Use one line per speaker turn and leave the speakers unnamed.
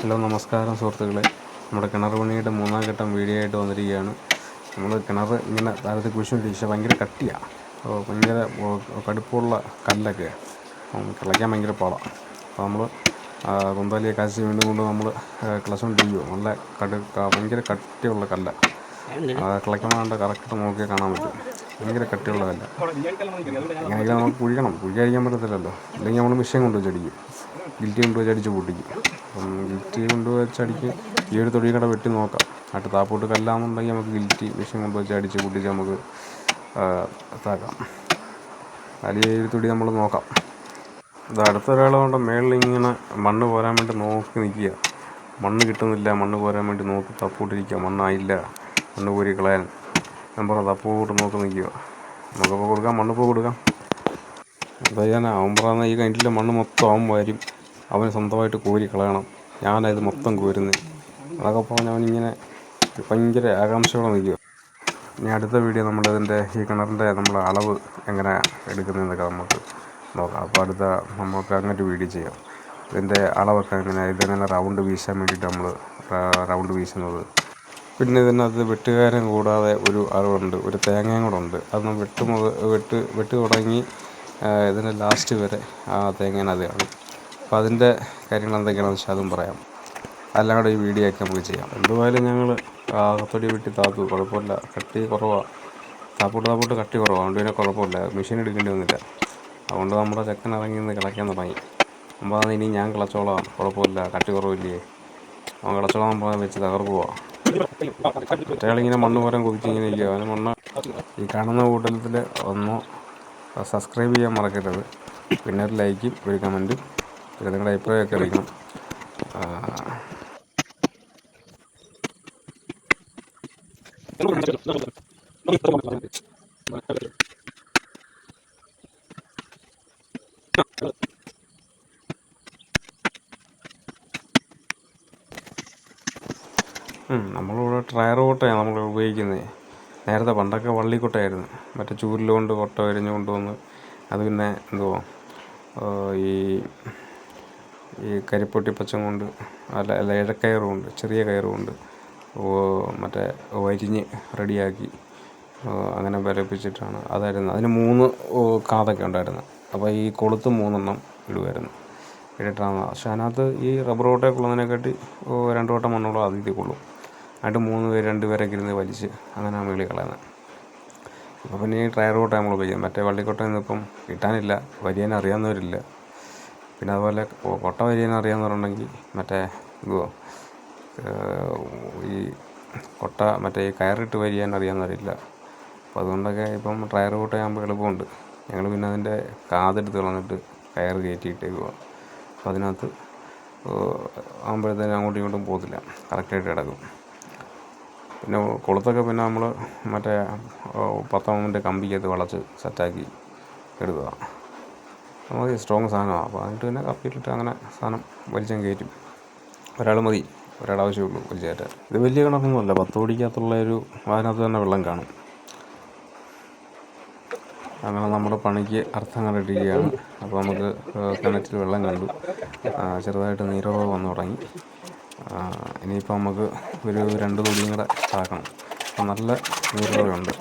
Hello നമസ്കാരം സുഹൃത്തുക്കളെ. നമ്മുടെ കിണർ പണിയുടെ മൂന്നാം ഘട്ടം വീഡിയോ ആയിട്ട് വന്നിരിക്കുകയാണ്. നമ്മൾ കിണർ ഇങ്ങനെ താഴത്ത് കുഴിച്ചുകൊണ്ടിരിക്കുക. പക്ഷേ ഭയങ്കര കട്ടിയാണ് അപ്പോൾ ഭയങ്കര കടുപ്പമുള്ള കല്ലൊക്കെ അപ്പം കിളയ്ക്കാൻ ഭയങ്കര പാടാണ് അപ്പോൾ നമ്മൾ കുന്തലിയെ കാശി വീണ്ടും കൊണ്ട് നമ്മൾ കിളച്ചുകൊണ്ടിരിക്കുമോ നല്ല കടു ഭയങ്കര കട്ടിയുള്ള കല്ല. കിളയ്ക്കുമ്പോൾ കണ്ട് കറക്റ്റ് നോക്കിയാൽ കാണാൻ പറ്റും. ഭയങ്കര കട്ടിയുള്ള കല്ല. അങ്ങനെയൊക്കെ നമുക്ക് കുഴിക്കണം. കുഴിക്കഴിക്കാൻ പറ്റത്തില്ലല്ലോ. അല്ലെങ്കിൽ നമ്മൾ മിഷൻ കൊണ്ടുവച്ച് അടിക്കും. ഗിൽറ്റി കൊണ്ടുവച്ച് അടിച്ച് പൊട്ടിക്കും. അപ്പം ഗിൽറ്റി കൊണ്ടുവച്ച് അടിക്ക്. ഈ ഒരു തൊടി കൂടെ വെട്ടി നോക്കാം. അട്ട് താപ്പോട്ട് കല്ലാന്നുണ്ടെങ്കിൽ നമുക്ക് ഗിൽറ്റി മെഷീൻ കൊണ്ട് വെച്ച് അടിച്ച് പൊട്ടിച്ച് നമുക്ക് ഇതാക്കാം. അല്ലെങ്കിൽ ഈ ഒരു തൊടി നമ്മൾ നോക്കാം. ഇത് അടുത്ത ഒരാളുകൊണ്ട് മേളിൽ ഇങ്ങനെ മണ്ണ് പോരാൻ വേണ്ടി നോക്കി നിൽക്കുക. മണ്ണ് കിട്ടുന്നില്ല മണ്ണ് പോരാൻ വേണ്ടി നോക്കി തപ്പോട്ടിരിക്കുക. മണ്ണായില്ല മണ്ണ് കോരി കളയാൻ. ഞാൻ പറഞ്ഞ തപ്പോട്ട് നോക്കി നിൽക്കുക. നമുക്കപ്പോൾ കൊടുക്കാം മണ്ണ് ഇപ്പോൾ കൊടുക്കാം. അതായത് ഞാൻ അവൻ പറഞ്ഞാൽ ഈ കിണറ്റിലെ മണ്ണ് മൊത്തം അവൻ വരും. അവന് സ്വന്തമായിട്ട് കോരി കളയണം. ഞാനത് മൊത്തം കോരുന്നത് അതൊക്കെ പറഞ്ഞ് അവനിങ്ങനെ ഭയങ്കര ആകാംക്ഷയോടെ നിൽക്കുക ഇനി അടുത്ത വീഡിയോ നമ്മളിതിന്റെ ഈ കിണറിന്റെ നമ്മൾ അളവ് എങ്ങനെ എടുക്കുന്നതെന്നൊക്കെ നമുക്ക് നോക്കാം. അപ്പോൾ അടുത്ത നമുക്ക് അങ്ങോട്ട് വീഡിയോ ചെയ്യാം. ഇതിന്റെ അളവൊക്കെ എങ്ങനെ ഇതെങ്ങനെ റൗണ്ട് വീശാൻ വേണ്ടിയിട്ട് നമ്മൾ റൗണ്ട് വീശുന്നത്. പിന്നെ ഇതിനകത്ത് വെട്ടുകാരൻ കൂടാതെ ഒരു അറിവുണ്ട് ഒരു തേങ്ങയും കൂടെ ഉണ്ട്. അതൊന്ന് വെട്ട് വെട്ട് വെട്ട് തുടങ്ങി ഇതിന്റെ ലാസ്റ്റ് വരെ ആ തേങ്ങേനത് കാണും. അപ്പോൾ അതിന്റെ കാര്യങ്ങൾ എന്തൊക്കെയാണെന്ന് വെച്ചാൽ അതും പറയാം. എല്ലാം ഈ വീഡിയോ ഒക്കെ നമുക്ക് ചെയ്യാം. എന്തുമായാലും ഞങ്ങൾ കത്തൊടി വെട്ടി താത്തു കുഴപ്പമില്ല. കട്ടി കുറവാണ് താപ്പോട്ട് താപ്പോട്ട് കട്ടി കുറവാണ് അതുകൊണ്ട് പിന്നെ കുഴപ്പമില്ല. മെഷീൻ എടുക്കേണ്ടി വന്നില്ല. അതുകൊണ്ട് നമ്മുടെ ചെക്കൻ ഇറങ്ങി നിന്ന് കിളയ്ക്കാൻ തുടങ്ങി. അത് ഇനി ഞാൻ കിളച്ചോളാം. കുഴപ്പമില്ല. കട്ടി കുറവില്ലേ? അവൻ കിളച്ചോളാൻ പോകാൻ വെച്ച് തകർക്കുവാ മറ്റേയാളിങ്ങനെ മണ്ണ് പോരാൻ കുതിച്ചിങ്ങനെ ഇരിക്കുക അവന് മണ്ണ് ഈ കാണുന്ന കൂട്ടത്തിൽ ഒന്ന് സബ്സ്ക്രൈബ് ചെയ്യാൻ മറക്കരുത്. പിന്നെ ഒരു ലൈക്കും ഒരു കമന്റും. പിന്നെ നിങ്ങളുടെ അഭിപ്രായമൊക്കെ അറിയിക്കണം. നമ്മളിവിടെ ട്രയർ കൊട്ടയാണ് നമ്മൾ ഉപയോഗിക്കുന്നത് നേരത്തെ പണ്ടൊക്കെ വള്ളിക്കൊട്ടയായിരുന്നു. മറ്റേ ചൂരിലുകൊണ്ട് കൊട്ട വരിഞ്ഞ് വന്ന് അത് പിന്നെ എന്തുവാ ഈ ഈ കരിപ്പൊട്ടി പച്ച കൊണ്ട് അല്ല അല്ല ഇഴക്കയറും ഉണ്ട് ചെറിയ കയറും ഉണ്ട് മറ്റേ വരിഞ്ഞ് റെഡിയാക്കി അങ്ങനെ ബലപ്പിച്ചിട്ടാണ് അതായിരുന്നു. അതിന് മൂന്ന് കാതൊക്കെ ഉണ്ടായിരുന്നു. അപ്പോൾ ഈ കൊളുത്ത് മൂന്നെണ്ണം ഇടുമായിരുന്നു ഇട്ടിട്ടാണ്. പക്ഷെ അതിനകത്ത് ഈ റബ്ബർ കോട്ടയെ കൊള്ളുന്നതിനെക്കാട്ടി രണ്ട് വട്ടം മണ്ണോളം അതിൽ കൊള്ളും. ആയിട്ട് മൂന്ന് പേര് രണ്ട് പേരൊക്കെ ഇരുന്ന് വലിച്ച് അങ്ങനെ മേളി കളയുന്നത്. അപ്പോൾ പിന്നെ ഈ ടയർ കോട്ട നമ്മൾ ഉപയോഗിക്കുന്നത്. മറ്റേ വള്ളിക്കോട്ട ഇന്നിപ്പം കിട്ടാനില്ല വരിയാൻ അറിയാവുന്നവരില്ല. പിന്നെ അതുപോലെ കൊ- കൊട്ട അറിയാന്ന് പറഞ്ഞിട്ടുണ്ടെങ്കിൽ മറ്റേ ഈ കൊട്ട മറ്റേ ഈ കയറിട്ട് വരിയാൻ അറിയില്ല. അപ്പോൾ അതുകൊണ്ടൊക്കെ ഇപ്പം ടയർ ആകുമ്പോൾ എളുപ്പമുണ്ട്. ഞങ്ങൾ പിന്നെ അതിന്റെ കാതെടുത്ത് കളഞ്ഞിട്ട് കയർ കയറ്റിയിട്ടേക്കുക അപ്പോൾ അതിനകത്ത് ആകുമ്പോഴത്തേനും അങ്ങോട്ടും ഇങ്ങോട്ടും പോകത്തില്ല. കറക്റ്റായിട്ട് കിടക്കും. പിന്നെ കൊളുത്തൊക്കെ പിന്നെ നമ്മൾ മറ്റേ പത്താമിന്റെ കമ്പിക്കകത്ത് വളച്ച് സെറ്റാക്കി എടുക്കുക മതി സ്ട്രോങ് സാധനമാണ് അപ്പോൾ എന്നിട്ട് പിന്നെ കപ്പിയിലിട്ട് അങ്ങനെ സാധനം വലിച്ചങ്ങ് കയറ്റും. ഒരാൾ മതി. ഒരാൾ ആവശ്യമുള്ളൂ വലിച്ചു കയറ്റാൻ ഇത് വലിയ കിണറൊന്നുമല്ല പത്ത് കോടിക്കകത്തുള്ള ഒരു അതിനകത്ത് തന്നെ വെള്ളം കാണും. അങ്ങനെ നമ്മുടെ പണിക്ക് അർത്ഥം കണ്ടിട്ടിരിക്കുകയാണ് അപ്പോൾ നമുക്ക് കിണറ്റിൽ വെള്ളം കണ്ടു. ചെറുതായിട്ട് നീരോ വന്നു തുടങ്ങി. ഇനിയിപ്പോൾ നമുക്ക് ഒരു രണ്ട് തൊടിയും കൂടെ ആക്കണം. നല്ല നീരുറവുണ്ട്.